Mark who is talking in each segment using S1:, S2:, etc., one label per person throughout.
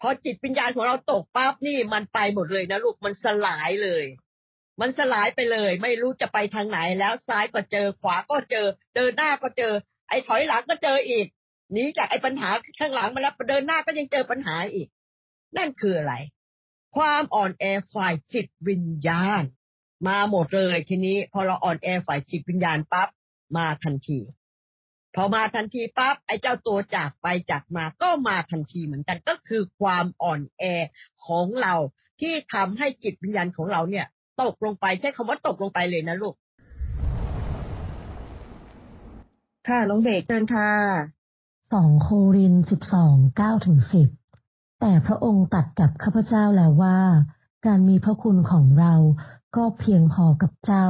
S1: พอจิตวิญญาณของเราตกปั๊บนี่มันไปหมดเลยนะลูกมันสลายเลย มันสลายไปเลย ไม่รู้จะไปทางไหนแล้วซ้ายก็เจอขวาก็เจอ เดินหน้าก็เจอ ไอ้ถอยหลังก็เจออีกหนีจากไอ้ปัญหาข้างหลังมาแล้วเดินหน้าก็ยังเจอปัญหาอีก นั่นคืออะไร ความอ่อนแอฝ่ายจิตวิญญาณ มาหมดเลยทีนี้ พอเราอ่อนแอฝ่ายจิตวิญญาณปั๊บมาทันที พอมาทันทีปั๊บไอ้เจ้าตัวจากไปจากมาก็มาทันทีเหมือนกันก็คือความอ่อนแอของเราที่ทำให้จิตวิญญาณของเราเนี่ย ตกลงไปใช้คำว่าตกลงไปเลยนะลูก
S2: ค่ะน้องเบกเชิญค่ะ
S3: สองโครินสิบสองเก้าถึงสิบแต่พระองค์ตัดกับข้าพเจ้าแล้วว่า การมีพระคุณของเราก็เพียงพอกับเจ้า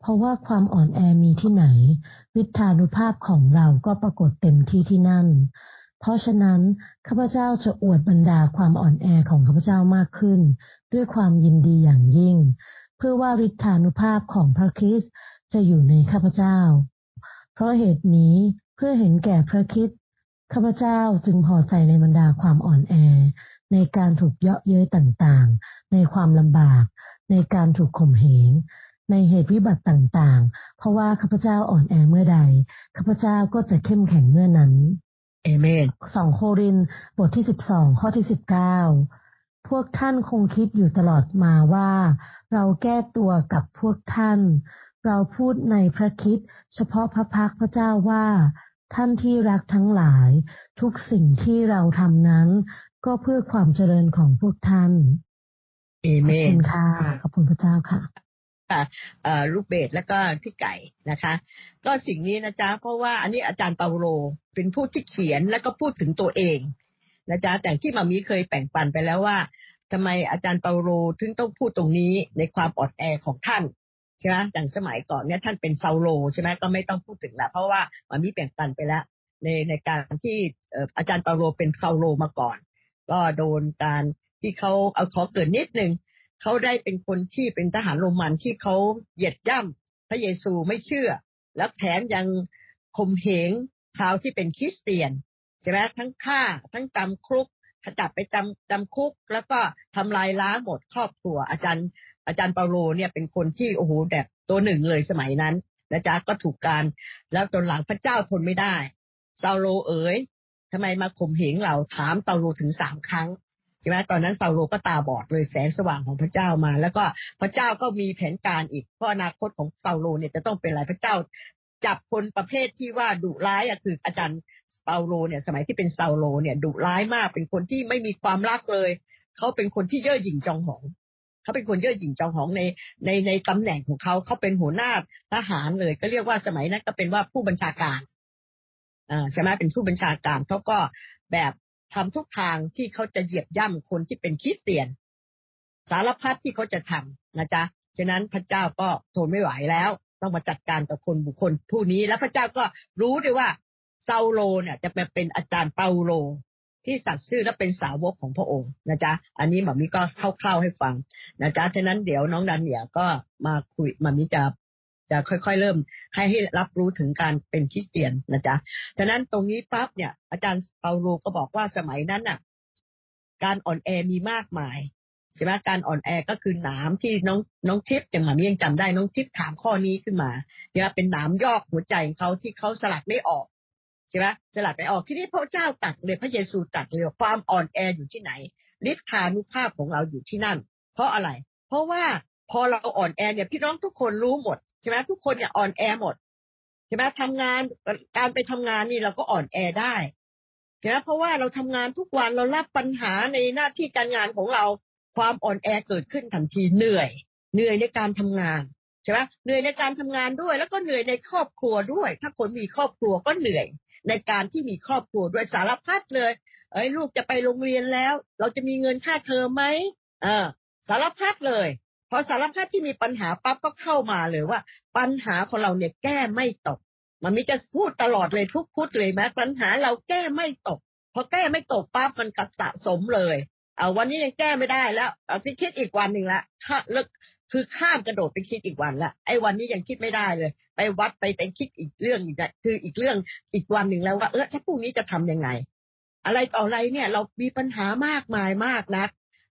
S3: เพราะว่าความอ่อนแอมีที่ไหน วิทานุภาพของเราก็ปรากฏเต็มที่ที่นั่น เพราะฉะนั้นข้าพเจ้าจะอวดบรรดาความอ่อนแอของข้าพเจ้ามากขึ้น ด้วยความยินดีอย่างยิ่ง เพื่อว่าฤทธานุภาพของพระคริสต์จะอยู่ในข้าพเจ้า เพราะเหตุนี้เพื่อเห็นแก่พระคริสต์ข้าพเจ้าจึงพอใจในบรรดาความอ่อนแอ ในการถูกเยาะเย้ยต่างๆ ในความลำบาก ในการถูกข่มเหงในเหตุวิบัติต่างๆ เพราะว่าข้าพเจ้าอ่อนแอเมื่อใดข้าพเจ้าก็จะเข้มแข็งเมื่อนั้น
S1: เอเมน
S3: สองโครินธ์บทที่สิบสองข้อที่สิบเก้าพวกท่านคงคิดอยู่ตลอดมาว่า เราแก้ตัวกับพวกท่าน เราพูดในพระคริดเฉพาะพระพักตร์พระเจ้าว่า ท่านที่รักทั้งหลาย ทุกสิ่งที่เราทำนั้น ก็เพื่อความเจริญของพวกท่าน
S1: เอ
S3: ข
S1: เม
S3: อบคุ
S1: น
S3: ณค่ะขอบคุณพระเจ้าค่ะ
S1: เอ่อลูกเบสแล้วก็พี่ไก่นะคะ ก็สิ่งนี้นะจ๊ะเพราะว่าอันนี้อาจารย์เปาโลเป็นผู้ที่เขียนแล้วก็พูดถึงตัวเองนะจ๊ะแต่ที่มามีเคยแบ่งปันไปแล้วว่าทำไมอาจารย์เปาโลถึงต้องพูดตรงนี้ในความอ่อนแอของท่าน ใช่ไหมอย่างสมัยก่อนเนี่ยท่านเป็นซาโลใช่ไหมก็ไม่ต้องพูดถึงแล้วเพราะว่ามามีแบ่งปันไปแล้ว ในในการที่เอ่ออาจารย์เปาโลเป็นซาโลมาก่อน ก็โดนการที่เขาเอาขอเกิดนิดนึงเขาได้เป็นคนที่เป็นทหารโรมันที่เขาเหยียดย่ำพระเยซูไม่เชื่อ แล้วแถมยังข่มเหงชาวที่เป็นคริสเตียนใช่ไหมทั้งฆ่าทั้งจำคุกจับไปจำจำคุก แล้วก็ทำลายล้างหมดครอบครัวอาจารย์ อาจารย์เปาโลเนี่ยเป็นคนที่โอ้โหแบบตัวหนึ่งเลยสมัยนั้นนะจ๊ะก็ถูกการแล้วตอนหลังพระเจ้าทนไม่ได้เซาโลเอ๋ยทำไมมาข่มเหงเราถามเซาโลถึงสามครั้งใช่ไหมตอนนั้นซาโลก็ตาบอดเลยแสงสว่างของพระเจ้ามา แล้วก็พระเจ้าก็มีแผนการอีกเพราะอนาคตของซาโลเนี่ยจะต้องเป็นอะไรพระเจ้าจับคนประเภทที่ว่าดุร้ายอะคืออาจารย์เปาโลเนี่ยสมัยที่เป็นซาโลเนี่ยดุร้ายมากเป็นคนที่ไม่มีความรักเลย เขาเป็นคนที่เย่อหยิ่งจองหอง เขาเป็นคนเย่อหยิ่งจองหองในในในตำแหน่งของเขาเขาเป็นหัวหน้าทหารเลย ก็เรียกว่าสมัยนั้นก็เป็นว่าผู้บัญชาการอ่าใช่ไหมเป็นผู้บัญชาการเขาก็แบบทำทุกทางที่เขาจะเหยียบย่ำคนที่เป็นคริสเตียน สารพัดที่เขาจะทำนะจ๊ะฉะนั้นพระเจ้าก็ทนไม่ไหวแล้ว ต้องมาจัดการกับคนบุคคลผู้นี้แล้วพระเจ้าก็รู้ด้วยว่าเซาโลเนี่ยจะมาเป็นอาจารย์เปาโล ที่สัตย์ซื่อและเป็นสาวกของพระองค์นะจ๊ะ อันนี้หมามิก็คร่าวๆให้ฟังนะจ๊ะ ฉะนั้นเดี๋ยวน้องดันเนี่ยก็มาคุยหมามิจะจะค่อยๆเริ่มให้ให้รับรู้ถึงการเป็นคริสเตียนนะจ๊ะ ฉะนั้นตรงนี้ปั๊บเนี่ย อาจารย์เปาโลก็บอกว่าสมัยนั้นน่ะ การอ่อนแอมีมากมายใช่ไหมการอ่อนแอก็คือหนามที่น้องน้องทิพย์อย่างหมามียังจำได้น้องทิพย์ถามข้อนี้ขึ้นมาใช่ไหมเป็นหนามยอกหัวใจของเขาที่เขาสลัดไม่ออก ช่ไหมสลัดไม่ออกที่นี่พระเจ้าตัดเลยพระเยซูตัดเลยความอ่อนแออยู่ที่ไหนฤทธานุภาพของเราอยู่ที่นั่น เพราะอะไร เพราะว่าพอเราอ่อนแอเนี่ยพี่น้องทุกคนรู้หมดใช่ไหมทุกคนเนี่ยอ่อนแอหมดใช่ไหมทำงานการไปทำงานนี่เราก็อ่อนแอได้ใช่ไหมเพราะว่าเราทำงานทุกวันเรารับปัญหาในหน้าที่การงานของเราความอ่อนแอเกิดขึ้นทันทีเหนื่อย เหนื่อยในการทำงานใช่ไหมเหนื่อยในการทำงานด้วย แล้วก็เหนื่อยในครอบครัวด้วย ถ้าคนมีครอบครัวก็เหนื่อย ในการที่มีครอบครัวด้วยสารพัดเลย เอ้ยลูกจะไปโรงเรียนแล้ว เราจะมีเงินค่าเทอมไหมเออสารพัดเลยพอสารพัดที่มีปัญหาปั๊บก็เข้ามาเลยว่า ปัญหาของเราเนี่ยแก้ไม่ตก มันมีจะพูดตลอดเลยทุกพุธเลยไหมปัญหาเราแก้ไม่ตกพอแก้ไม่ตกปั๊บมันกัดสะสมเลย เอาวันนี้ยังแก้ไม่ได้แล้วเอาไปคิดอีกวันหนึ่งละข้าเลิก คือข้ามกระโดดไปคิดอีกวันละไอ้วันนี้ยังคิดไม่ได้เลย ไปวัดไปไปคิดอีกเรื่องอีกคืออีกเรื่องอีกวันหนึ่งแล้วว่าเออถ้าพรุ่งนี้จะทํำยังไง อะไรต่ออะไรเนี่ยเรามีปัญหามากมายมากนะ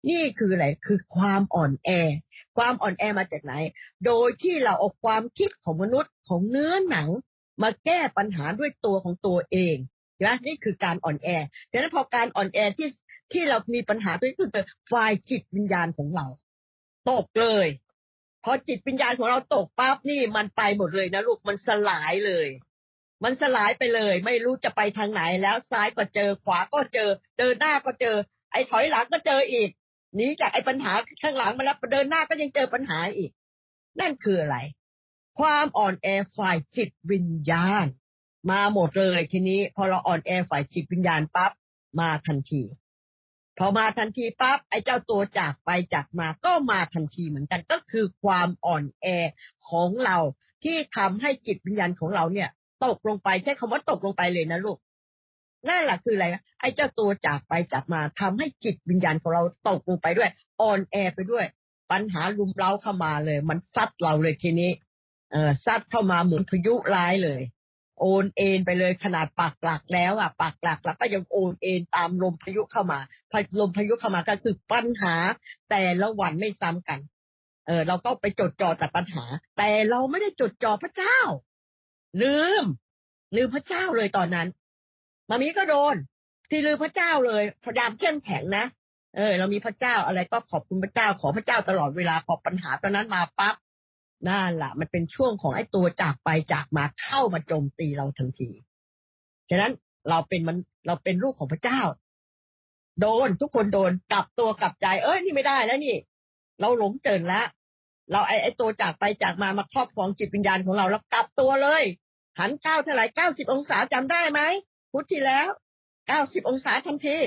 S1: นี่คืออะไรคือความอ่อนแอ ความอ่อนแอมาจากไหน โดยที่เราเอาความคิดของมนุษย์ของเนื้อหนัง มาแก้ปัญหาด้วยตัวของตัวเองนะนี่คือการอ่อนแอดังนั้นพอการอ่อนแอที่ที่เรามีปัญหาก็คือฝ่ายจิตวิญญาณของเราตกเลย พอจิตวิญญาณของเราตกปั๊บนี่มันไปหมดเลยนะลูกมันสลายเลย มันสลายไปเลย ไม่รู้จะไปทางไหนแล้วซ้ายก็เจอขวาก็เจอ เดินหน้าก็เจอ ไอ้ถอยหลังก็เจออีกหนีจากไอ้ปัญหาข้างหลังมาแล้วเดินหน้าก็ยังเจอปัญหาอีก นั่นคืออะไร ความอ่อนแอฝ่ายจิตวิญญาณ มาหมดเลยทีนี้ พอเราอ่อนแอฝ่ายจิตวิญญาณปั๊บมาทันที พอมาทันทีปั๊บไอ้เจ้าตัวจากไปจากมาก็มาทันทีเหมือนกันก็คือความอ่อนแอของเราที่ทำให้จิตวิญญาณของเราเนี่ย ตกลงไปใช้คำว่าตกลงไปเลยนะลูกนั่นแหละคืออะไรไอ้เจ้าตัวจากไปจากมาทำให้จิตวิญญาณของเราตกลงไปด้วยอ่อนแอไปด้วย ปัญหาลุมเล้าเข้ามาเลย มันซัดเราเลยทีนี้ เออซัดเข้ามาเหมือนพายุร้ายเลย โอนเอ็นไปเลยขนาดปากหลักแล้วอะปากหลักแล้วก็ยังโอนเอ็นตามลมพายุเข้ามาพลมพายุเข้ามาก็คือปัญหา แต่ละวันไม่ซ้ำกัน เออ เราก็ไปจดจ่อแต่ปัญหา แต่เราไม่ได้จดจ่อพระเจ้า ลืม ลืมพระเจ้าเลยตอนนั้นมามีก็โดน ที่ลืมพระเจ้าเลยพยายามเข้มแข็งนะเออ เรามีพระเจ้าอะไรก็ขอบคุณพระเจ้าขอพระเจ้าตลอดเวลาพอปัญหาตอนนั้นมาปั๊บ นั่นละมันเป็นช่วงของไอ้ตัวจากไปจากมาเข้ามาโจมตีเราทันทีฉะนั้นเราเป็นมันเราเป็นลูกของพระเจ้า โดนทุกคนโดนกลับตัวกลับใจ เอ้ยนี่ไม่ได้แล้วนี่ เราหลงเจินแล้วเราไอ้ไอ้ตัวจากไปจากมามาครอบครองจิตวิญญาณของเราแล้วกลับตัวเลย หันเก้าเท่าไหร่เก้าสิบองศาจำได้ไหมพุทธที่แล้วเก้าสิบองศาทันที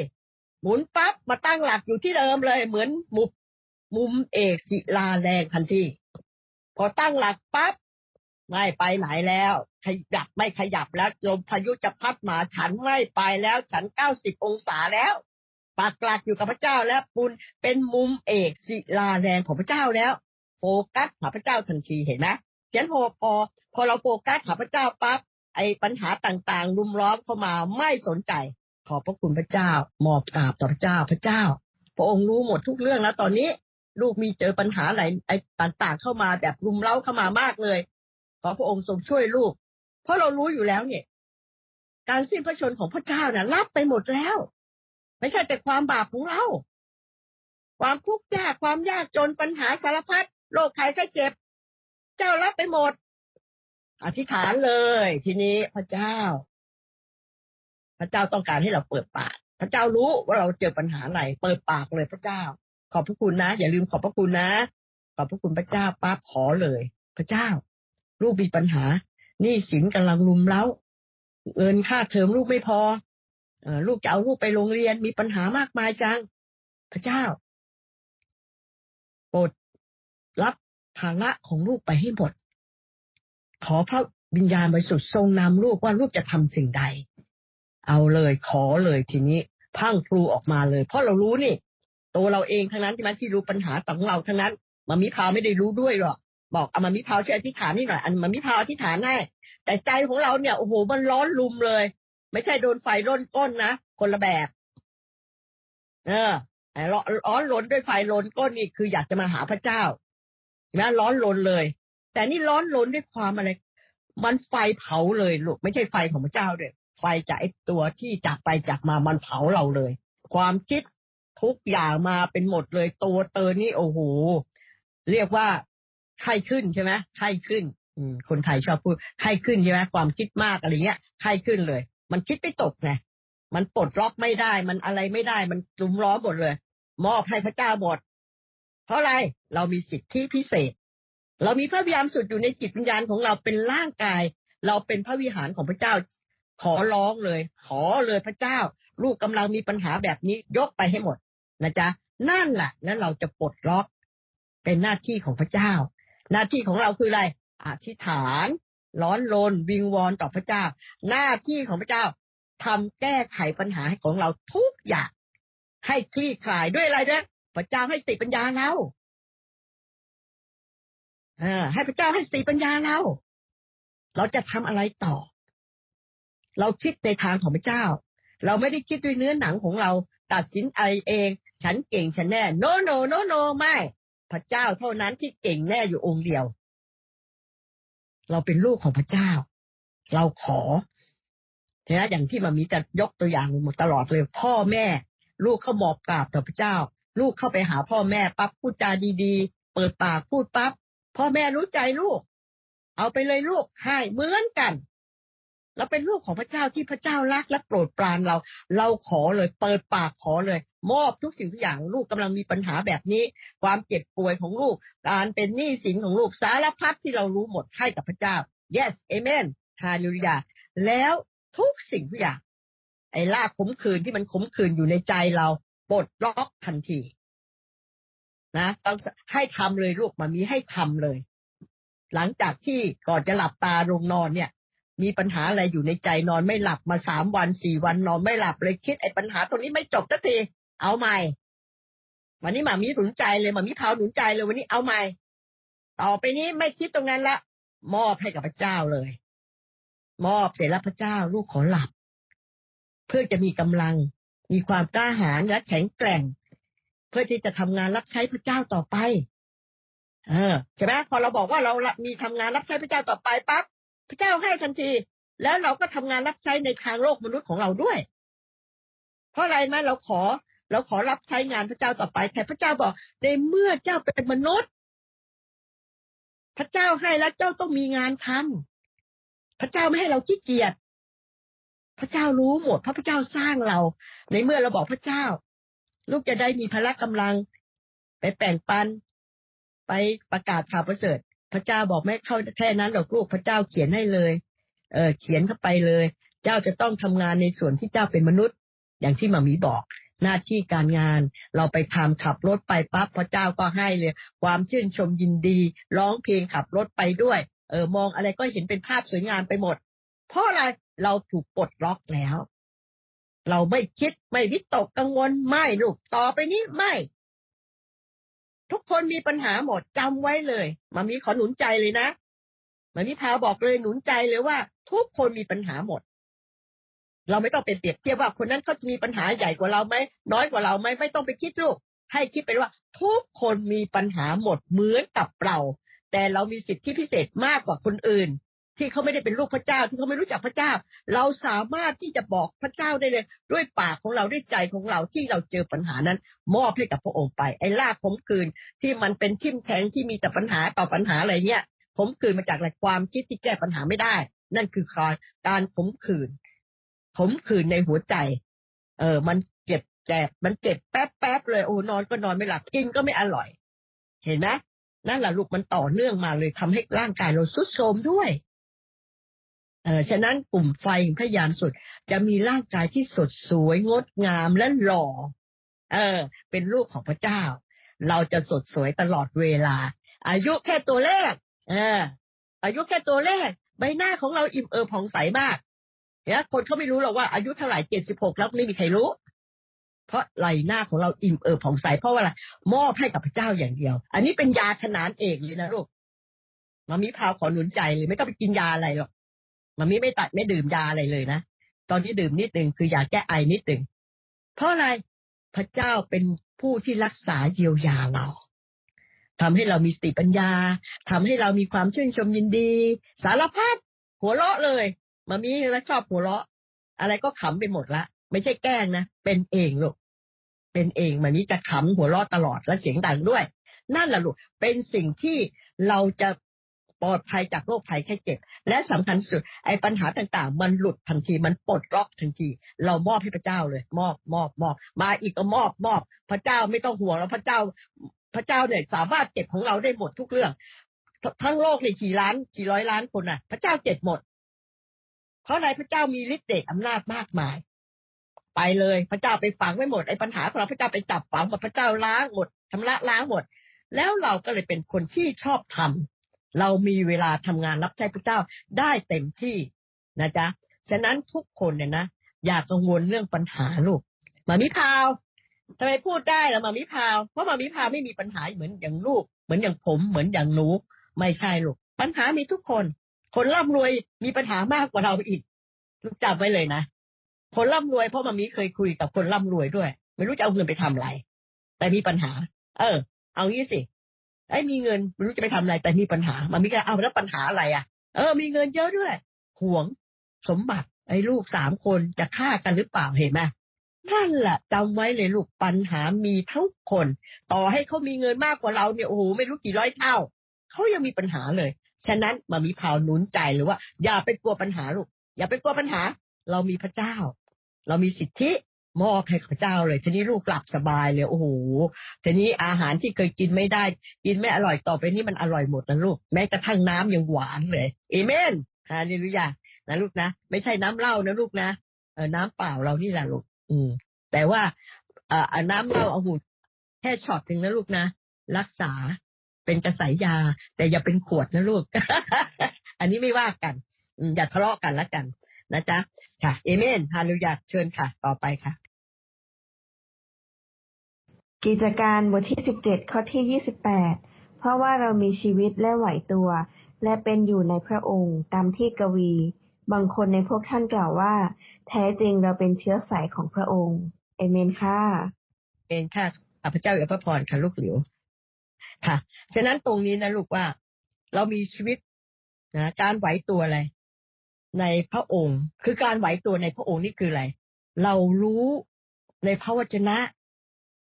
S1: หมุนปั๊บมาตั้งหลักอยู่ที่เดิมเลย เหมือนมุมมุมเอกศิลาแรงทันที พอตั้งหลักปั๊บไม่ไปไหนแล้ว ขยับไม่ขยับแล้วลมพายุจะพัดมาฉันไม่ไปแล้ว ฉันเก้าสิบองศาแล้วปักหลักอยู่กับพระเจ้าแล้วปุนเป็นมุมเอกศิลาแรงของพระเจ้าแล้ว โฟกัสหาพระเจ้าทันทีเห็นไหมเขียนพอพอพอเราโฟกัสหาพระเจ้าปั๊บไอ้ปัญหาต่างๆรุมล้อมเข้ามาไม่สนใจ ขอบพระคุณพระเจ้า มอบกราบต่อพระเจ้าพระเจ้าพระองค์รู้หมดทุกเรื่องแล้วตอนนี้ ลูกมีเจอปัญหาอะไรไอ้ต่างๆเข้ามาแบบรุมเร้าเข้ามามากเลย ขอพระองค์ทรงช่วยลูก เพราะเรารู้อยู่แล้วเนี่ย การสิ้นพระชนของพระเจ้านะ่ะรับไปหมดแล้ว ไม่ใช่แต่ความบาปของเรา ความทุกข์ยากความยากจนปัญหาสารพัดโรคภัยไข้เจ็บ เจ้ารับไปหมด อธิษฐานเลย ทีนี้พระเจ้า พระเจ้าต้องการให้เราเปิดปากพระเจ้ารู้ว่าเราเจอปัญหาอะไรเปิดปากเลยพระเจ้า ขอบพระคุณนะ อย่าลืมขอบพระคุณนะ ขอบพระคุณพระเจ้าป้าขอเลย พระเจ้า ลูกมีปัญหานี่สินกำลังลุมเล้าเงินค่าเทอมลูกไม่พอเอลูกจะเอาลูกไปโรงเรียนมีปัญหามากมายจัง พระเจ้าโปรดรับภาระของลูกไปให้หมด ขอพระวิญญาณบริสุทธิ์ทรงนำลูกว่าลูกจะทำสิ่งใด เอาเลยขอเลยทีนี้พังพลูออกมาเลย เพราะเรารู้นี่ ตัวเราเองทั้งนั้นใช่ไหมที่รู้ปัญหาของเราทั้งนั้นมามิพาวไม่ได้รู้ด้วยหรอกบอกเอามามิพาวช่วยอธิษฐานนี่หน่อยอันมามิพาวอธิษฐานให้แต่ใจของเราเนี่ยโอ้โหมันร้อนลุมเลย ไม่ใช่โดนไฟร่นก้นนะคนละแบบ เออร้อนล้นด้วยไฟล้นก้นนี่คืออยากจะมาหาพระเจ้าใช่ไหมร้อนล้นเลย แต่นี่ร้อนล้นด้วยความอะไร มันไฟเผาเลยลูกไม่ใช่ไฟของพระเจ้าด้วยไฟจากไอ้ตัวที่จากไปจากมามันเผาเราเลย ความคิด ทุกอย่างมาเป็นหมดเลยตัวเตอนี่โอ้โหเรียกว่าไข้ขึ้นใช่ไหมไข้ขึ้น อืมคนไทยชอบพูดไข้ขึ้นใช่ไหมความคิดมากอะไรเงี้ยไข้ขึ้นเลย มันคิดไม่ตกไงมันปลดล็อกไม่ได้ มันอะไรไม่ได้ มันจุมล้อหมดเลย มอบให้พระเจ้าหมดเพราะอะไรเรามีสิทธิพิเศษ เรามีพระวิญญาณสุดอยู่ในจิตวิญญาณของเราเป็นร่างกาย เราเป็นพระวิหารของพระเจ้า ขอร้องเลย ขอเลยพระเจ้า ลูกกำลังมีปัญหาแบบนี้ยกไปให้หมด นะจ๊ะนั่นแหละแล้วเราจะปลดล็อกเป็นหน้าที่ของพระเจ้า หน้าที่ของเราคืออะไรอธิษฐาน ร้อนรนวิงวอนต่อพระเจ้า หน้าที่ของพระเจ้าทำแก้ไขปัญหาของเราทุกอย่างให้คลี่คลายด้วยอะไรด้วยพระเจ้าให้สติปัญญาเราเออให้พระเจ้าให้สติปัญญาเรา เราจะทำอะไรต่อ เราคิดในทางของพระเจ้า เราไม่ได้คิดด้วยเนื้อหนังของเรา ตัดสินอะไรเอง ฉันเก่งฉันแน่ โนโนโนโนไม่ พระเจ้าเท่านั้นที่เก่งแน่อยู่องค์เดียว เราเป็นลูกของพระเจ้า เราขอนะอย่างที่มามีแต่ยกตัวอย่างมตลอดเลย พ่อแม่ ลูกเขาหมอบกราบต่อพระเจ้า ลูกเข้าไปหาพ่อแม่ปั๊บพูดจาดีๆ เปิดปากพูดปั๊บพ่อแม่รู้ใจลูก เอาไปเลยลูกให้เหมือนกัน เราเป็นลูกของพระเจ้าที่พระเจ้ารักและโปรดปรานเรา เราขอเลย เปิดปากขอเลย มอบทุกสิ่งทุกอย่างลูกกำลังมีปัญหาแบบนี้ ความเจ็บป่วยของลูก การเป็นหนี้สินของลูกสารพัดที่เรารู้หมดให้กับพระเจ้า yes amen ฮาเลลูยาแล้วทุกสิ่งทุกอย่างไอ้ลากขมขืนที่มันขมขืนอยู่ในใจเราปลดล็อกทันทีนะต้องให้ทำเลยลูกมามีให้ทำเลย หลังจากที่ก่อนจะหลับตาลงนอนเนี่ย มีปัญหาอะไรอยู่ในใจนอนไม่หลับมาสามวันสี่วันนอนไม่หลับเลยคิดไอ้ปัญหาตรงนี้ไม่จบสักที เอาใหม่ วันนี้หมามีหนุนใจเลยหมามีพาวหนุนใจเลยวันนี้เอาใหม่ ต่อไปนี้ไม่คิดตรงนั้นละมอบให้กับพระเจ้าเลย มอบเสร็จแล้วพระเจ้า ลูกขอหลับ เพื่อจะมีกำลัง มีความกล้าหาญและแข็งแกร่ง เพื่อที่จะทำงานรับใช้พระเจ้าต่อไป เออใช่ไหมพอเราบอกว่าเรามีทำงานรับใช้พระเจ้าต่อไปปั๊บ พระเจ้าให้ทันที แล้วเราก็ทำงานรับใช้ในทางโลกมนุษย์ของเราด้วย เพราะอะไรไหมเราขอ เราขอรับใช้งานพระเจ้าต่อไปแต่พระเจ้าบอก ในเมื่อเจ้าเป็นมนุษย์ พระเจ้าให้แล้วเจ้าต้องมีงานทำพระเจ้าไม่ให้เราขี้เกียจพระเจ้ารู้หมดเพราะพระเจ้าสร้างเรา ในเมื่อเราบอกพระเจ้า ลูกจะได้มีพละกำลัง ไปแบ่งปัน ไปประกาศข่าวประเสริฐ พระเจ้าบอกไม่เข้าแค่นั้นหรอกลูกพระเจ้าเขียนให้เลย เออเขียนเข้าไปเลย เจ้าจะต้องทำงานในส่วนที่เจ้าเป็นมนุษย์ อย่างที่มามีบอก หน้าที่การงาน เราไปทำขับรถไปปั๊บพระเจ้าก็ให้เลย ความชื่นชมยินดี ร้องเพลงขับรถไปด้วย เออมองอะไรก็เห็นเป็นภาพสวยงามไปหมด เพราะอะไรเราถูกปลดล็อกแล้ว เราไม่คิดไม่วิตกกังวลไม่ลูกต่อไปนี้ไม่ ทุกคนมีปัญหาหมดจำไว้เลยมามีขอหนุนใจเลยนะมามีพาบอกเลยหนุนใจเลยว่า ทุกคนมีปัญหาหมด เราไม่ต้องเป็นเปรียบเทียบว่าคนนั้นเขาจะมีปัญหาใหญ่กว่าเราไหมน้อยกว่าเราไหมไม่ต้องไปคิดลูกให้คิดไปว่า ทุกคนมีปัญหาหมดเหมือนกับเรา แต่เรามีสิทธิพิเศษมากกว่าคนอื่น ที่เขาไม่ได้เป็นลูกพระเจ้า ที่เขาไม่รู้จักพระเจ้า เราสามารถที่จะบอกพระเจ้าได้เลย ด้วยปากของเราด้วยใจของเราที่เราเจอปัญหานั้น มอบให้กับพระองค์ไป ไอ้ลากผมคืนที่มันเป็นทิ่มแทงที่มีแต่ปัญหาต่อปัญหาอะไรเนี่ยผมคืนมาจากอะไรความคิดที่แก้ปัญหาไม่ได้ นั่นคือการผมคืน ผมคืนในหัวใจ เออ มันเจ็บแจบมันเจ็บแป๊บแป๊บเลยโอ้นอนก็นอนไม่หลับกินก็ไม่อร่อย เห็นไหมนั่นแหละลูกมันต่อเนื่องมาเลยทำให้ร่างกายเราสุดโทรมด้วย ฉะนั้นกลุ่มไฟพระยานสุดจะมีร่างกายที่สดสวยงดงามและหล่อ เออ เป็นลูกของพระเจ้า เราจะสดสวยตลอดเวลา อายุแค่ตัวเลขเออ อายุแค่ตัวเลขใบหน้าของเราอิ่มเอิบผ่องใสมากเนี่ยคนเขาไม่รู้หรอกว่าอายุเท่าไหร่เจ็ดสิบหกแล้วไม่มีใครรู้ เพราะไหลหน้าของเราอิ่มเอิบผ่องใสเพราะว่าอะไรมอบให้กับพระเจ้าอย่างเดียว อันนี้เป็นยาขนานเอกเลยนะลูกมามีพาวขอหนุนใจเลยไม่ต้องไปกินยาอะไรหรอก มามีไม่ตัดไม่ดื่มยาอะไรเลยนะตอนนี้ดื่มนิดหนึ่งคือยาแก้ไอนิดหนึ่งเพราะอะไรพระเจ้าเป็นผู้ที่รักษาเยียวยาเราทำให้เรามีสติปัญญาทำให้เรามีความชื่นชมยินดี สารพัดหัวเราะเลยมามีแล้วชอบหัวเราะ อะไรก็ขำไปหมดละ ไม่ใช่แกล้งนะ เป็นเองลูกเป็นเองมันนี้จะขำหัวเราะตลอดและเสียงดังด้วย นั่นแหละลูกเป็นสิ่งที่เราจะ ปลอดภัยจากโรคภัยแค่เจ็บ และสำคัญสุด ไอ้ปัญหาต่างๆ มันหลุดทันทีมันปลดล็อกทันที เรามอบให้พระเจ้าเลย มอบมอบมอบ มาอีกก็มอบมอบ พระเจ้าไม่ต้องห่วงแล้วพระเจ้า พระเจ้าเนี่ยสามารถเก็บของเราได้หมดทุกเรื่อง ทั้งโลกนี่กี่ล้านกี่ร้อยล้านคนน่ะ พระเจ้าเก็บหมด เพราะอะไรพระเจ้ามีฤทธิ์เดชอำนาจมากมายไปเลยพระเจ้าไปฝังไว้หมดไอ้ปัญหาของเราพระเจ้าไปจับฝังหมดพระเจ้าล้างหมดชำระล้างหมด แล้วเราก็เลยเป็นคนที่ชอบทำ เรามีเวลาทำงานรับใช้พระเจ้าได้เต็มที่นะจ๊ะฉะนั้นทุกคนเนี่ยนะอย่ากังวลเรื่องปัญหาลูกมามิพาวทำไมพูดได้ล่ะมามิพาวเพราะมามิพาวไม่มีปัญหาเหมือนอย่างลูก เหมือนอย่างผมเหมือนอย่างหนู ไม่ใช่ลูกปัญหามีทุกคน คนร่ำรวยมีปัญหามากกว่าเราอีกลูกจำไว้เลยนะคนร่ำรวยเพราะมามีเคยคุยกับคนร่ำรวยด้วย ไม่รู้จะเอาเงินไปทำอะไร แต่มีปัญหา เออ เอางี้สิ ไอ้มีเงินไม่รู้จะไปทำอะไรแต่มีปัญหามามีก็เอาแล้วปัญหาอะไรอะ เออ มีเงินเยอะด้วยห่วงสมบัติ ไอ้ลูกสามคนจะฆ่ากันหรือเปล่าเห็นไหมนั่นแหละจำไว้เลยลูกปัญหามีทุกคน ต่อให้เขามีเงินมากกว่าเราเนี่ยโอ้โหไม่รู้กี่ร้อยเท่าเขายังมีปัญหาเลย ฉะนั้นมามีพาวนุนใจหรือว่า อย่าไปกลัวปัญหาลูกอย่าไปกลัวปัญหา เรามีพระเจ้า เรามีสิทธิ มอบให้พระเจ้าเลย ทีนี้ลูกหลับสบายเลยโอ้โหทีนี้อาหารที่เคยกินไม่ได้ กินไม่อร่อยต่อไปนี้มันอร่อยหมดนะลูกแม้กระทั่งน้ำยังหวานเลยเอเมนฮาเลลูยานะลูกนะไม่ใช่น้ำเหล้านะลูกนะเออน้ำเปล่าเรานี่แหละลูก อืม แต่ว่าเอ่อน้ำเหล้าเอาหุ่นแค่ช็อตหนึ่งนะลูกนะรักษาเป็นกระสายยา แต่อย่าเป็นขวดนะลูก อันนี้ไม่ว่ากันอย่าทะเลาะกันละกันนะจ๊ะ ค่ะ เอเมนฮาเลลูยาเชิญค่ะ ต่อไปค่ะ
S4: กิจการบทที่สิบเจ็ดข้อที่ยี่สิบแปดเพราะว่าเรามีชีวิตและไหวตัว และเป็นอยู่ในพระองค์ตามที่กวี บางคนในพวกท่านกล่าวว่า แท้จริงเราเป็นเชื้อสายของพระองค์เอเมนค่ะ
S1: เป็นค่ะข้าพเจ้าอวยพระพรค่ะลูกหลิวค่ะ ฉะนั้นตรงนี้นะลูกว่า เรามีชีวิตนะการไหวตัวอะไร ในพระองค์ คือการไหวตัวในพระองค์นี่คืออะไร เรารู้ในพระวจนะ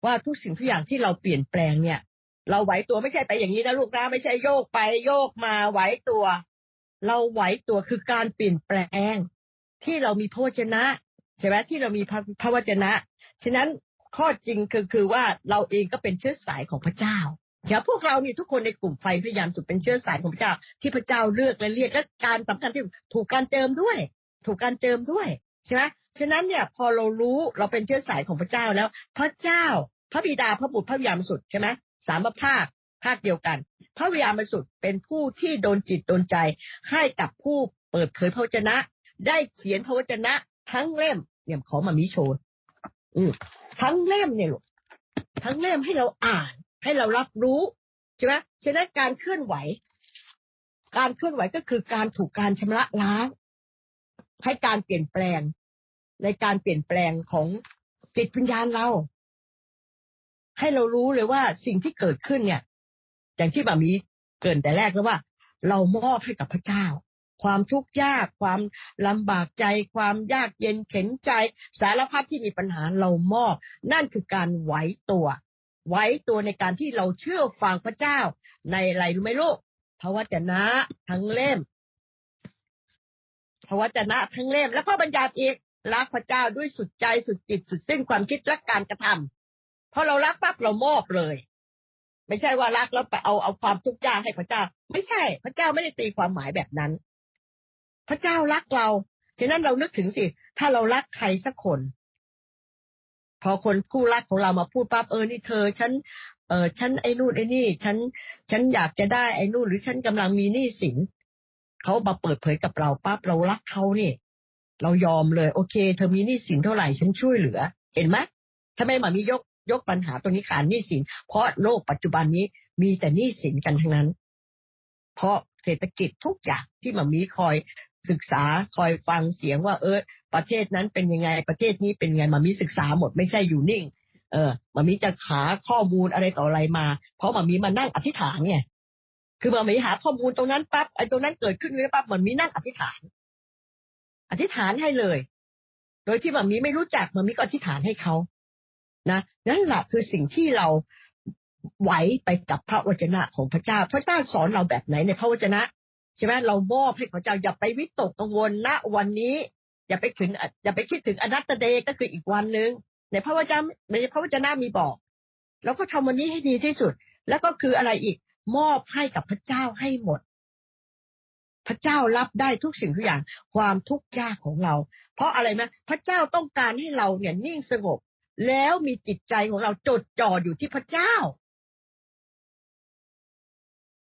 S1: ว่าทุกสิ่งทุกอย่างที่เราเปลี่ยนแปลงเนี่ย เราไหวตัวไม่ใช่ไปอย่างนี้นะลูกนะไม่ใช่โยกไปโยกมาไหวตัว เราไหวตัวคือการเปลี่ยนแปลง ที่เรามีพระวจนะใช่ไหมที่เรามีพระวจนะฉะนั้นข้อจริงคือคือว่าเราเองก็เป็นเชื้อสายของพระเจ้าเดี๋ยวพวกเรานี่ทุกคนในกลุ่มไฟพยายามสุดเป็นเชื้อสายของพระเจ้า ที่พระเจ้าเลือกและเรียกและการสำคัญที่ถูกการเจิมด้วย ถูกการเจิมด้วยใช่ไหมฉะนั้นเนี่ยพอเรารู้เราเป็นเชื้อสายของพระเจ้าแล้ว พระเจ้า พระบิดาพระบุตรพระวิญญาณสุทธิ์ใช่ไหมสามภาคภาคเดียวกัน พระวิญญาณสุทธิ์เป็นผู้ที่โดนจิตโดนใจ ให้กับผู้เปิดเผยพระวจนะ ได้เขียนพระวจนะ ทั้งเล่มเนี่ยขอมามิโชนอืทั้งเล่มเนี่ยลูกทั้งเล่มให้เราอ่าน ให้เรารับรู้ใช่ไหมฉะนั้นการเคลื่อนไหว การเคลื่อนไหวก็คือการถูกการชำระล้างให้การเปลี่ยนแปลงในการเปลี่ยนแปลงของจิตวิญญาณเรา ให้เรารู้เลยว่าสิ่งที่เกิดขึ้นเนี่ย อย่างที่บามีเกินแต่แรกแล้วว่า เรามอบให้กับพระเจ้า ความทุกข์ยากความลำบากใจ ความยากเย็นเข็นใจ สารพัดที่มีปัญหาเรามอบ นั่นคือการไหวตัวไว้ตัวในการที่เราเชื่อฟังพระเจ้า ในอะไรรู้ไหมลูกพระวจนะทั้งเล่มพระวจนะทั้งเล่ม แล้วก็บัญญัติอีกรักพระเจ้าด้วยสุดใจสุดจิตสุดสิ้นความคิดและการกระทำ พอเรารักปั๊บเรามอบเลย ไม่ใช่ว่ารักแล้วไปเอาเอาความทุกข์ยากให้พระเจ้า ไม่ใช่ พระเจ้าไม่ได้ตีความหมายแบบนั้น พระเจ้ารักเราฉะนั้นเรานึกถึงสิ ถ้าเรารักใครสักคน พอคนคู่รักของเรามาพูดปั๊บเออนี่เธอ ฉันเออฉันไอ้นู่นไอ้นี่ ฉัน ฉันอยากจะได้ไอ้นู่นหรือฉันกำลังมีหนี้สินเขามาเปิดเผยกับเราปั๊บเรารักเขานี่เรายอมเลย โอเค เธอมีหนี้สินเท่าไหร่ฉันช่วยเหลือ เห็นไหมทำไมหมามียก ยกปัญหาตรงนี้ขานหนี้สิน เพราะโลกปัจจุบันนี้มีแต่หนี้สินกันทั้งนั้น เพราะเศรษฐกิจทุกอย่างที่มามีคอยศึกษาคอยฟังเสียงว่า เออ ประเทศนั้นเป็นยังไงประเทศนี้เป็นยังไงมามีศึกษาหมดไม่ใช่อยู่นิ่ง เออมามีจะหาข้อมูลอะไรต่ออะไรมา เพราะมามีมานั่งอธิษฐานไงคือมามีหาข้อมูลตรงนั้นปั๊บไอ้ตรงนั้นเกิดขึ้นเลยปั๊บหมามีนั่งอธิษฐาน อธิษฐานให้เลย โดยที่มามีไม่รู้จักมามีก็อธิษฐานให้เขา นะนั่นแหละคือสิ่งที่เราไหวไปกับพระวจนะของพระเจ้า พระเจ้าสอนเราแบบไหนในพระวจนะใช่ไหมเรามอบให้พระเจ้าอย่าไปวิตกกังวลณวันนี้ อย่าไปถึงอย่าไปคิดถึงอนัตตเดย์ก็คืออีกวันหนึ่งในพระวจนะในพระวจนะมีบอก แล้วก็ทำวันนี้ให้ดีที่สุด แล้วก็คืออะไรอีกมอบให้กับพระเจ้าให้หมด พระเจ้ารับได้ทุกสิ่งทุกอย่างความทุกข์ยากของเรา เพราะอะไรไหมพระเจ้าต้องการให้เราเนี่ยนิ่งสงบ แล้วมีจิตใจของเราจดจ่ออยู่ที่พระเจ้า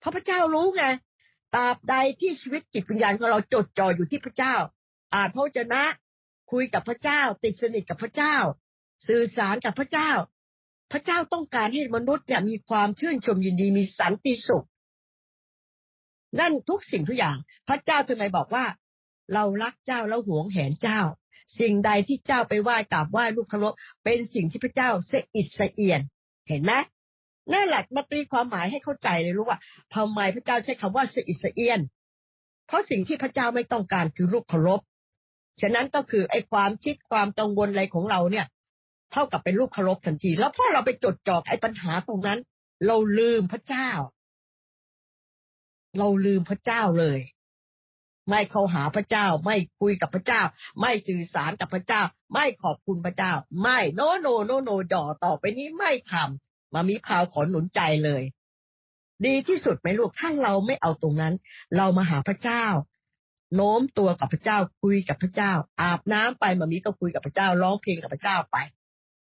S1: เพราะพระเจ้ารู้ไงตราบใดที่ชีวิตจิตวิญญาณของเราจดจ่ออยู่ที่พระเจ้า อ่านพระวจนะ คุยกับพระเจ้า ติดสนิทกับพระเจ้า สื่อสารกับพระเจ้า พระเจ้าต้องการให้มนุษย์เนี่ยมีความชื่นชมยินดีมีสันติสุข นั่นทุกสิ่งทุกอย่าง พระเจ้าทำไมบอกว่า เรารักเจ้าแล้วหวงแหนเจ้า สิ่งใดที่เจ้าไปไหว้กราบไหว้ลูกเคารพเป็นสิ่งที่พระเจ้าเสอิสเอียน เห็นไหมนั่นแหละมาตีความหมายให้เข้าใจเลยรู้ว่าทำไมพระเจ้าใช้คำว่าเสอิสเอียน เพราะสิ่งที่พระเจ้าไม่ต้องการคือลูกเคารพฉะนั้นก็คือไอ้ความคิดความกังวลอะไรของเราเนี่ย เท่ากับเป็นลูกเคารพทันที แล้วพอเราไปจดจ่อไอ้ปัญหาตรงนั้น เราลืมพระเจ้า เราลืมพระเจ้าเลย ไม่เข้าหาพระเจ้า ไม่คุยกับพระเจ้า ไม่สื่อสารกับพระเจ้า ไม่ขอบคุณพระเจ้า ไม่โนโนโนโนดอต่อไปนี้ไม่ทำมามีพาวขอหนุนใจเลย ดีที่สุดไหมลูกถ้าเราไม่เอาตรงนั้น เรามาหาพระเจ้า โน้มตัวกับพระเจ้าคุยกับพระเจ้า อาบน้ำไปมามีก็คุยกับพระเจ้าร้องเพลงกับพระเจ้าไป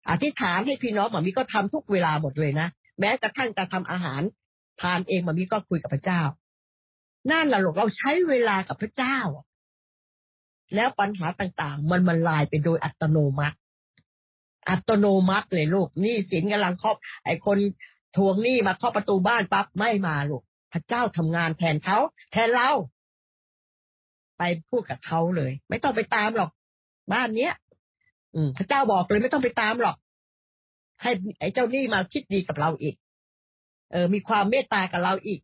S1: อธิษฐานให้พี่น้องมามีก็ทำทุกเวลาหมดเลยนะแม้กระทั่งการทำอาหารทานเองมามีก็คุยกับพระเจ้า นั่นแหละลูกเราใช้เวลากับพระเจ้า แล้วปัญหาต่างๆ มันมันลายไปโดยอัตโนมัติ อัตโนมัติเลยลูกนี่สินกำลังครอบไอ้คนทวงหนี้มาเคาะประตูบ้านปั๊บไม่มาลูกพระเจ้าทำงานแทนเขาแทนเรา ไปพูดกับเขาเลย ไม่ต้องไปตามหรอก บ้านเนี้ย อืม พระเจ้าบอกเลยไม่ต้องไปตามหรอก ให้ไอ้เจ้าหนี้มาคิดดีกับเราอีก เออ มีความเมตตากับเราอีก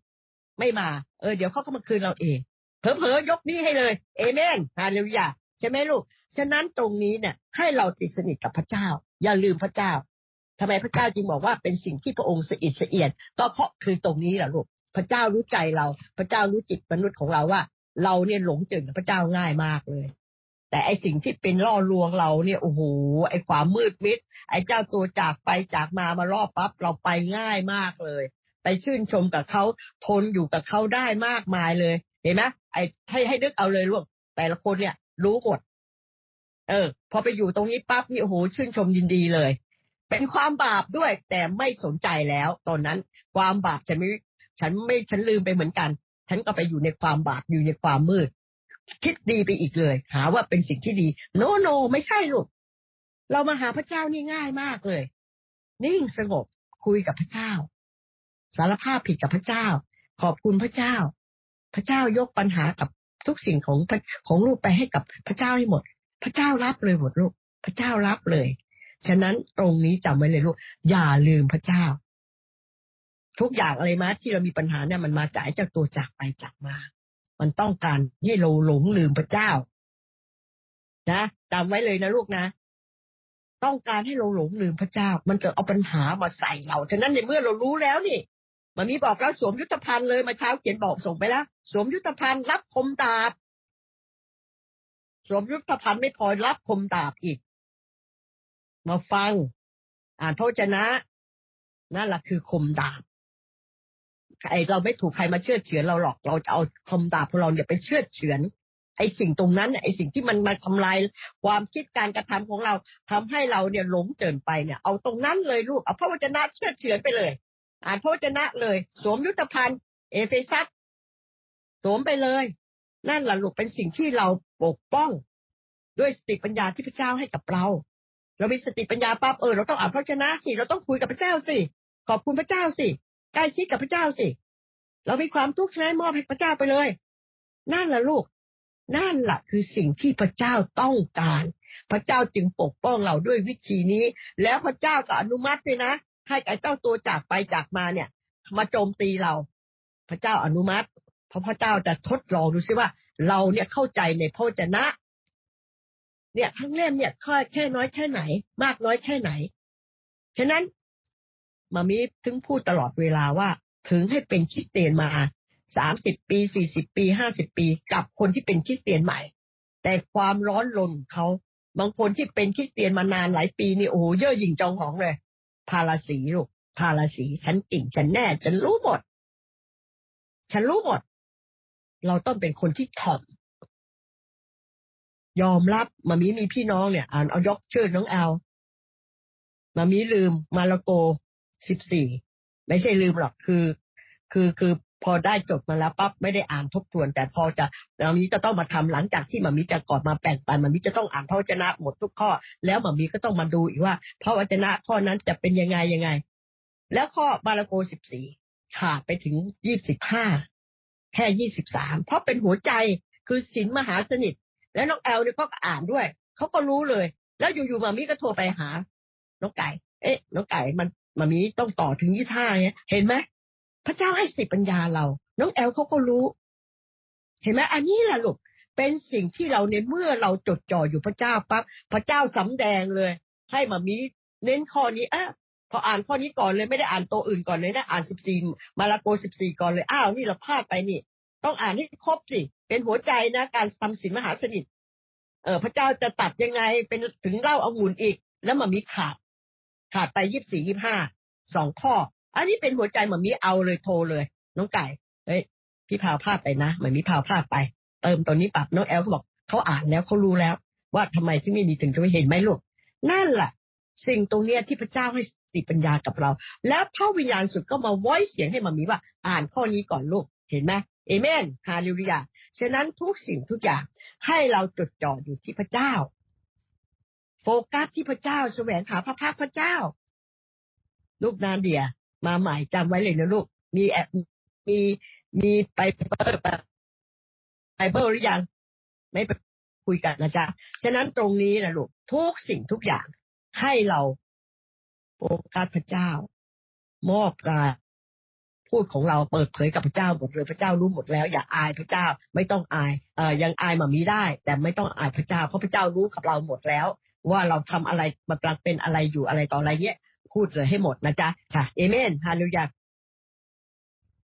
S1: ไม่มา เออเดี๋ยวเขาก็มาคืนเราเองเผลอๆยกนี้ให้เลยเอเมนฮาเลลูยาใช่ไหมลูก ฉะนั้นตรงนี้เนี่ย ให้เราติดสนิทกับพระเจ้า อย่าลืมพระเจ้าทำไมพระเจ้าจึงบอกว่าเป็นสิ่งที่พระองค์สะอิดสะเอียนก็เพราะคือตรงนี้แหละลูกพระเจ้ารู้ใจเรา พระเจ้ารู้จิตมนุษย์ของเราว่า เราเนี่ยหลงจืดกับพระเจ้าง่ายมากเลย แต่ไอสิ่งที่เป็นล่อลวงเราเนี่ยโอ้โหไอความมืดมิดไอเจ้าตัวจากไปจากมามาล่อปั๊บเราไปง่ายมากเลย ไปชื่นชมกับเขาทนอยู่กับเขาได้มากมายเลย เห็นไหมไอให้ให้นึกเอาเลยลูกแต่ละคนเนี่ย รู้หมดเออ พอไปอยู่ตรงนี้ปั๊บนี่โอ้โหชื่นชมยินดีเลย เป็นความบาปด้วย แต่ไม่สนใจแล้ว ตอนนั้น ความบาปฉันไม่ฉันไม่ฉันลืมไปเหมือนกัน ฉันก็ไปอยู่ในความบาปอยู่ในความมืด คิดดีไปอีกเลย หาว่าเป็นสิ่งที่ดี โนโน ไม่ใช่ลูกเรามาหาพระเจ้านี่ง่ายมากเลย นิ่งสงบคุยกับพระเจ้า สารภาพผิดกับพระเจ้า ขอบคุณพระเจ้า พระเจ้ายกปัญหากับทุกสิ่งของของลูกไปให้กับพระเจ้าให้หมด พระเจ้ารับเลยหมดลูก พระเจ้ารับเลย ฉะนั้นตรงนี้จำไว้เลยลูก อย่าลืมพระเจ้า ทุกอย่างอะไรมาที่เรามีปัญหาเนี่ยมันมาจากเจ้าตัวจากไปจากมา มันต้องการให้เราหลงลืมพระเจ้า นะจำไว้เลยนะลูกนะต้องการให้เราหลงลืมพระเจ้า มันจะเอาปัญหามาใส่เรา ฉะนั้นในเมื่อเรารู้แล้วนี่ มันมีบอกแล้วสวมยุทธภัณฑ์เลยมาเช้าเขียนบอกส่งไปแล้ว สวมยุทธภัณฑ์รับคมดาบสวมยุทธภัณฑ์ไม่พอรับคมดาบอีก มาฟัง อ่านพระวจนะ นั่นแหละคือคมดาบไอเราไม่ถูกใครมาเชื่อเฉือนเราหรอก เราจะเอาคมดาบของเราเนี่ยไปเชื่อเฉือน ไอสิ่งตรงนั้น ไอสิ่งที่มันมาทำลายความคิดการกระทำของเราทำให้เราเนี่ยหลงเจินไปเนี่ย เอาตรงนั้นเลยลูก เอาพระวจนะเชื่อเฉือนไปเลย อ่านพระจนะเลย สวมยุทธภัณฑ์ เอเฟซัสสวมไปเลย นั่นแหละลูกเป็นสิ่งที่เราปกป้อง ด้วยสติปัญญาที่พระเจ้าให้กับเรา เรามีสติปัญญาปั๊บเออเราต้องอ่านพระวจนะสิเราต้องคุยกับพระเจ้าสิขอบคุณพระเจ้าสิใกล้ชิดกับพระเจ้าสิ เรามีความทุกข์ใช่มอบให้พระเจ้าไปเลย นั่นแหละลูก นั่นแหละคือสิ่งที่พระเจ้าต้องการ พระเจ้าจึงปกป้องเราด้วยวิธีนี้ แล้วพระเจ้าก็อนุมัติด้วยนะ ให้ไอ้เจ้าตัวจากไปจากมาเนี่ย มาโจมตีเรา พระเจ้าอนุมัติ เพราะพระเจ้าจะทดลองดูซิว่า เราเนี่ยเข้าใจในพระวจนะ เนี่ยทั้งเล่มเนี่ยค่อยแค่น้อยแค่ไหน มากน้อยแค่ไหน ฉะนั้นมามีถึงพูดตลอดเวลาว่า ถึงให้เป็นคริสเตียนมาสามสิบปีสี่สิบปีห้าสิบปีกับคนที่เป็นคริสเตียนใหม่ แต่ความร้อนรนของเขาบางคนที่เป็นคริสเตียนมานานหลายปีนี่โอ้โหเย่อหยิ่งจองหองเลย พาราสีลูกพาราสีฉันเก่งฉันแน่ ฉันรู้หมด ฉันรู้หมด เราต้องเป็นคนที่ถ่อมยอมรับมามีมีพี่น้องเนี่ย อ่านเอายกชื่อน้องแอลมามีลืมมาลาโกสิบสี่ไม่ใช่ลืมหรอกคือ คือคือ พอได้จดมาแล้วปั๊บไม่ได้อ่านทบทวน แต่พอจะมามีจะต้องมาทำหลังจากที่มามีจะก่อนมาแบ่งปันมามีจะต้องอ่านพระวจนะหมดทุกข้อ แล้วมามีก็ต้องมาดูอีกว่า พระวจนะข้อนั้นจะเป็นยังไงยังไง แล้วข้อบาลโกสิบสี่ขาดไปถึงยี่สิบห้าแค่ยี่สิบสามเพราะเป็นหัวใจคือศีลมหาสนิท แล้วน้องแอลเนี่ยก็อ่านด้วยเขาก็รู้เลย แล้วอยู่ๆมามีก็โทรไปหาน้องไก่ เอ๊ะน้องไก่มันมามีต้องต่อถึงยี่ห้าเนี่ยเห็นไหม พระเจ้าให้สติปัญญาเรา น้องแอลเขาก็รู้ เห็นไหมอันนี้แหละลูกเป็นสิ่งที่เราในเมื่อเราจดจ่ออยู่พระเจ้าปั๊บพระเจ้าสำแดงเลย ให้มามีเน้นข้อนี้อะพออ่านข้อนี้ก่อนเลยไม่ได้อ่านตัวอื่นก่อนเลยนะอ่านสิบสี่มาระโกสิบสี่ก่อนเลยอ้าวนี่เราพลาดไปนี่ ต้องอ่านให้ครบสิเป็นหัวใจนะการทำศีลมหาสนิทเออพระเจ้าจะตัดยังไงเป็นถึงเล่าองุ่นอีก แล้วมามีขาด ขาดไปยี่สี่ยี่ห้าสองข้อ อันนี้เป็นหัวใจเหมามีเอาเลยโทรเลย น้องไก่ เฮ้ยพี่พาวพลาดไปนะเหมามีพาวพลาดไป เติมตัวนี้ปรับน้องแอลเขาบอกเขาอ่านแล้วเขารู้แล้ว ว่าทำไมที่ไม่มีถึงจะไม่เห็นไหมลูกนั่นแหละสิ่งตรงเนี้ยที่พระเจ้าให้สติปัญญากับเรา แล้วพระวิญญาณสุดก็มาว้อยเสียงให้มามีว่า อ่านข้อนี้ก่อนลูกเห็นไหมเอเมนฮาเลลูยาฉะนั้นทุกสิ่งทุกอย่างให้เราจดจ่ออยู่ที่พระเจ้า โฟกัสที่พระเจ้าแสวงหาพระพักพระเจ้า ลูกนานเดีย มาใหม่จำไว้เลยนะลูก มีแอบมีมีไปเปิดไบเบิลหรือยัง ไม่ไปคุยกันนะจ๊ะ ฉะนั้นตรงนี้นะลูก ทุกสิ่งทุกอย่างให้เราโฟกัสพระเจ้า มอบการพูดของเราเปิดเผยกับพระเจ้าหมดเลยพระเจ้ารู้หมดแล้ว อย่าอายพระเจ้าไม่ต้องอายเอ่อยังอายมามีได้ แต่ไม่ต้องอายพระเจ้า เพราะพระเจ้ารู้กับเราหมดแล้ว ว่าเราทำอะไรมันกำลังเป็นอะไรอยู่อะไรต่ออะไรเนี้ย พูดเลยให้หมดนะจ๊ะค่ะเอเมนฮาเลลูยา